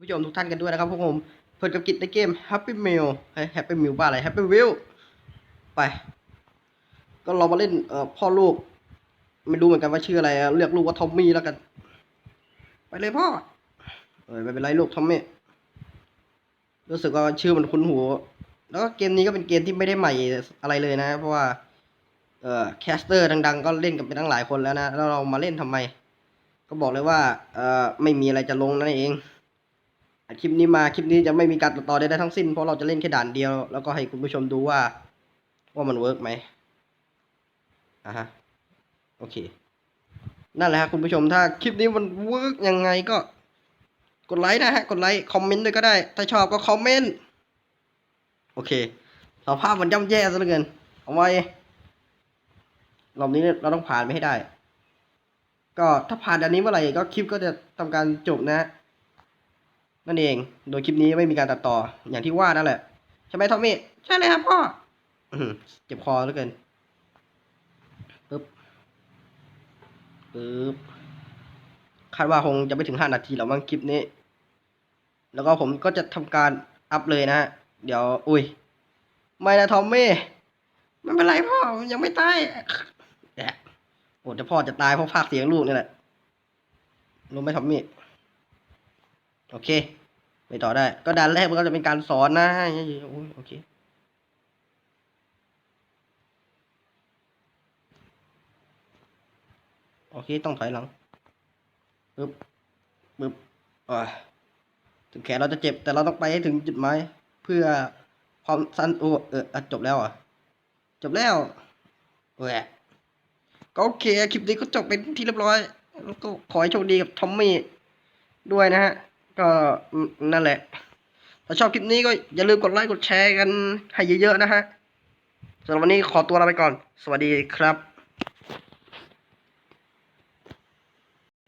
ผู้ชมทุกท่านกันด้วยนะครับพวกผมเปิดกับกิจในเกม Happy Meal เฮ้ย Happy Meal บ้าอะไร Happy Wheel ไป ก็เรามาเล่นเอ่อพ่อลูก ไม่รู้เหมือนกันว่าชื่ออะไรเรียกลูกว่าทอมมี่แล้วกัน ไปเลยพ่อเออไม่เป็นไรลูกทอมมี่รู้สึกว่าชื่อมันคุ้นหู แล้วก็เกมนี้ก็เป็นเกมที่ไม่ได้ใหม่อะไรเลยนะ เพราะว่าเอ่อแคสเตอร์ดังๆ ก็เล่นกันไปตั้งหลายคนแล้วนะ แล้วเรามาเล่นทำไม ก็บอกเลยว่าเอ่อไม่มีอะไรจะลงนั่นเอง อัดคลิปนี้มาคลิปนี้จะไม่มีการตัดต่อใดๆทั้งสิ้นเพราะเราจะเล่นแค่ด่านเดียว แล้วก็ให้คุณผู้ชมดูว่า ว่ามันเวิร์กไหมอะฮะโอเค นั่นแหละครับคุณผู้ชมถ้าคลิปนี้มันเวิร์กยังไงก็ กดไลค์นะฮะ กดไลค์คอมเมนต์ด้วยก็ได้ ถ้าชอบก็คอมเมนต์โอเคสภาพมันย่ำแย่ซะเหลือเกินเอาไว้รอบนี้เราต้องผ่านไปให้ได้ ก็ถ้าผ่านอันนี้เมื่อไหร่ก็คลิปก็จะทำการจบนะ นั่นเอง โดยคลิปนี้ไม่มีการตัดต่ออย่างที่ว่านั่นแหละ ใช่ไหมทอมมี่ ใช่เลยครับพ่อเจ็บคอเหลือเกินปึ๊บปึ๊บคาดว่าคงจะไม่ถึงห้านาทีหรอกมั้งคลิปนี้ แล้วก็ผมก็จะทำการอัพเลยนะฮะ เดี๋ยว อุ้ย ไม่นะทอมมี่ไม่เป็นไรพ่อ ยังไม่ตายแอะโอ้จะพ่อจะตายเพราะภาคเสียงลูกนี่แหละรู้ไหมทอมมี่ โอเค ไปต่อได้ ก็ด่านแรกมันก็จะเป็นการสอนนะโอ้ยโอเคโอเค ต้องถอยหลังปึ๊บปึ๊บอ่าถึงแขนเราจะเจ็บ แต่เราต้องไปให้ถึงจุดหมายเพื่อความสั้นโอ้เอออะจบแล้วอะ จบแล้วแหวะก็โอเค คลิปนี้ก็จบเป็นที่เรียบร้อย แล้วก็ขอให้โชคดีกับทอมมี่ด้วยนะฮะ ก็นั่นแหละ ถ้าชอบคลิปนี้ก็อย่าลืมกดไลค์กดแชร์กันให้เยอะๆนะฮะสำหรับวันนี้ขอตัวลาไปก่อน สวัสดีครับ